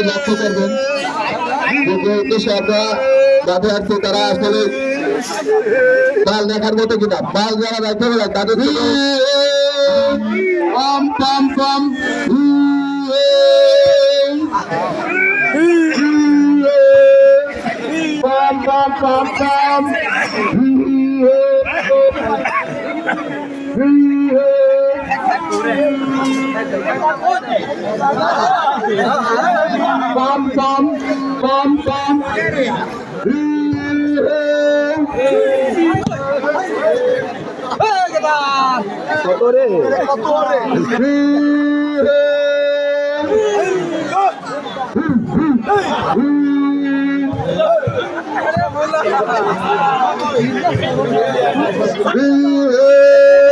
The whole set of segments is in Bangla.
লক্ষ্য করবেন উদ্দেশ্যে আমরা তারা আসলে বাল দেখার মতো কিনা। বাল যারা রাখতে পারে তাদের পাম পাম পাম পাম পাম পাম pom pom pom pom Hey!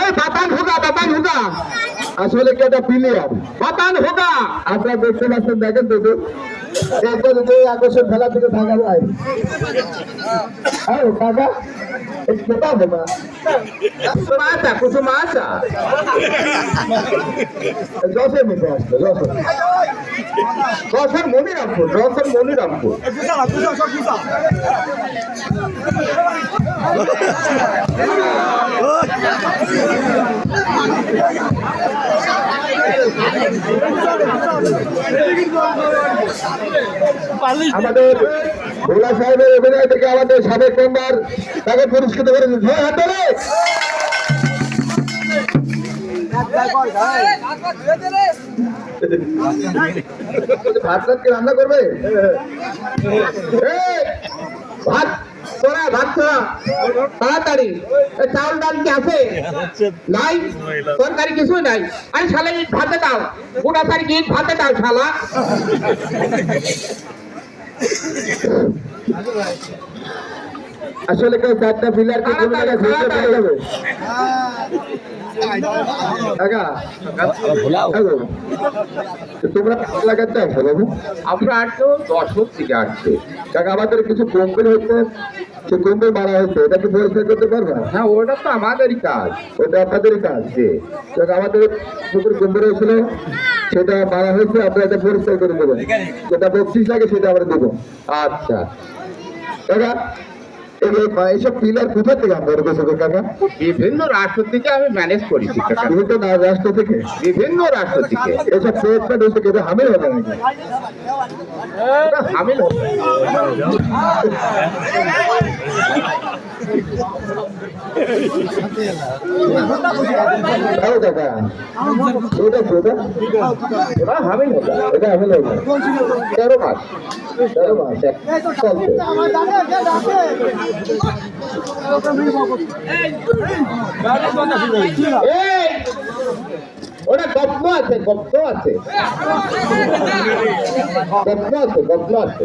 এই বাতান হুগা বাতান হুগা। আসলে কি এটা প্লেয়ার বাতান হোকা আপনারা আচ্ছা, দেখতে পাচ্ছেন দেখেন তো একবার যদি আকর্ষণ খেলা থেকে থাকা যায়। হ্যাঁ কাকা কোথা দেবা কুসুমাচা কুসুমাচা দশের মধ্যে আসবে দশের দশের মনিরামপুর দশের মনিরামপুর। Oh, আমাদের ভোলা সাহেবের অভিনয় থেকে আমাদের সাবেক মেম্বার তাকে পুরস্কৃত করে হ্যাঁ, হাত ধরে। ভাত টাত কি রান্না করবে ভাত তোরা ভাত তোরা তাড়াতাড়ি। এ, চাউল ডাল কি আছে? নাই? তরকারি কিছুই নাই। আরে শালা ইট ভাতে দাও। গোটা তারিখ ইট ভাতে দাও শালা? আসলে কেউ চারটা পিলারকে কোনো জায়গায় ঘুরতে পেরে যাবে? তোমরা কত লাগাতে আসো বাবু আমরা আটশো দশক থেকে আসছে কাকা আমাদের কিছু কম্পেল হচ্ছে। সে কম্পেল মারা হয়েছে এটা কি পরিষ্কার করতে পারবে হ্যাঁ ওটা তো আমাদেরই কাজ। ওটা আপনাদেরই কাজ যে আমাদের পুকুর কম্পেল হয়েছিল সেটা মারা হয়েছে আপনারা এটা পরিষ্কার করে দেবেন। যেটা বকশিস লাগে সেটা আমরা দেবো। আচ্ছা। যে এইসব পিলার কোথা থেকে আপনার কাছে কাকা বিভিন্ন রাষ্ট্র থেকে আমি ম্যানেজ করেছি বিভিন্ন রাষ্ট্র থেকে? বিভিন্ন রাষ্ট্র থেকে। এসব প্রয়োজটা হচ্ছে কেটে হামিল হবে নাকি? হামিল তাও কাকা। ওটা ওটা? এবার হামিল হবে। এটা হামিল হবে। তেরো মাস। তেরো মাস। এই ওটা গপ্প আছে গপ্প আছে। গপ্প আছে গপ্প আছে।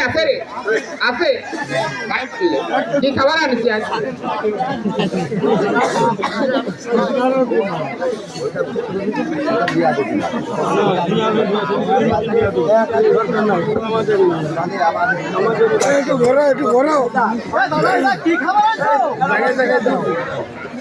আছে রে। আছে। কি খাবার আনছি আজ? একটু ঘোরা একটু ঘোরা কি খাবার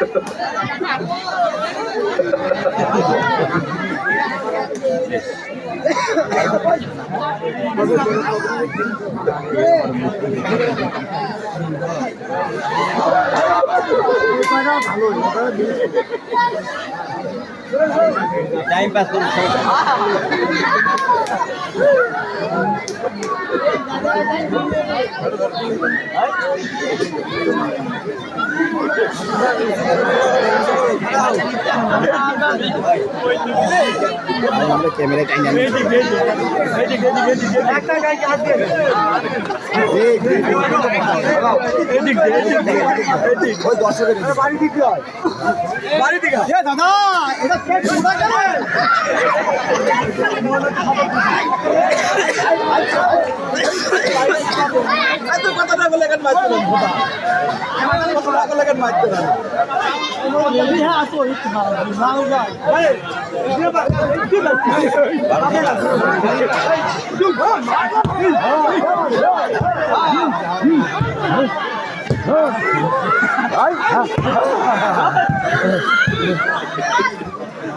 ভালো ওই পাস করুন দিকে হয় বাড়ি দিকে দাদা এটা কেট কোথা কথাটা বলে কেন মারতে না কথাটা বলে কেন মারতে না হ্যাঁ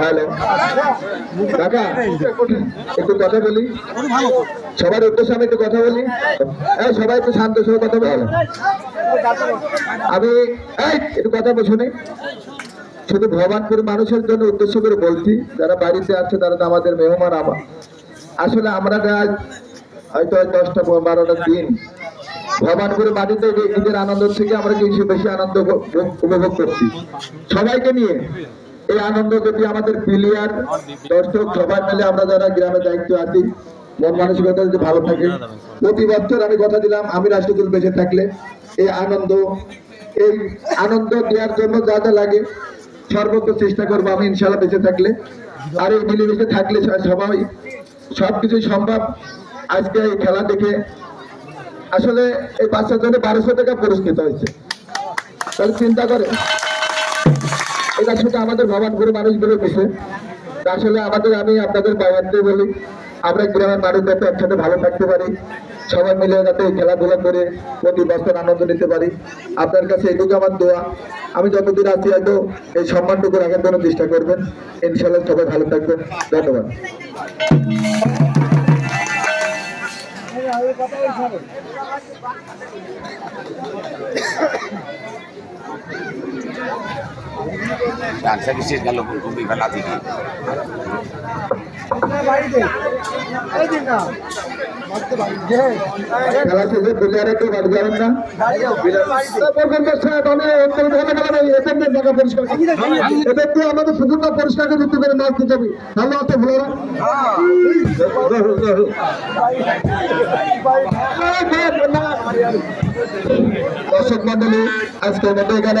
হ্যালো একটু কথা বলি? সবার উদ্দেশ্যে আমি একটু কথা বলি? এই, সবাই একটু শান্ত সহ কথা বলো। আমি একটু কথা শুনি। শুধু ভগবানপুর মানুষের জন্য উদ্দেশ্য করে বলছি, যারা বাড়িতে আছে, তারা তো আমাদের মেহমান আমার আসলে আমরা আজ হয়তো দশটা বারোটা দিন ভগবানপুর বাড়িতে ঈদের আনন্দ থেকে আমরা কিছু বেশি আনন্দ উপ- উপভোগ করছি। সবাইকে নিয়ে এই আনন্দ যদি আমাদের প্লেয়ার দর্শক সবাই মিলে আমরা যারা গ্রামে দায়িত্ব আছি, মন মানসিকতা যদি ভালো থাকে, প্রতি বছর আমি কথা দিলাম, আমি রাষ্ট্রদূত বেঁচে থাকলে এই আনন্দ এই আনন্দ দেওয়ার জন্য যা যা লাগে, সর্বোচ্চ চেষ্টা করব আমি ইনশাল্লাহ বেঁচে থাকলে। আর এই মিলেমিশে থাকলে সবাই সবকিছুই সম্ভব। আজকে এই খেলা দেখে আসলে এই বাচ্চার জন্য বারোশো টাকা পুরস্কৃত হয়েছে। তাহলে চিন্তা করে এটা শুধু আমাদের ভবানপুর মানুষগুলো পেছে তা আসলে আমাদের, আমি আপনাদের বাইরে বলি, আমরা গ্রামের মানুষ যাতে একসাথে ভালো থাকতে পারি। সবাই মিলে যাতে খেলাধুলা করে প্রতি বছর আনন্দ নিতে পারি। আপনার কাছে এটুকু আমার দোয়া। আমি যতদিন আছি, হয়তো এই সম্মানটুকু রাখার জন্য চেষ্টা করবেন। ইনশাল্লাহ সবাই ভালো থাকবেন। ধন্যবাদ। ডান্সা বিশেষ গেল ফুলকপি ফেলা থেকে খেলা পরিষ্কার করি। আমাদের দিতে পারে মাছ দিতে হবে ভালো আছে ভুলেরা দর্শক মন্ডলী, আজকের মতো এখানে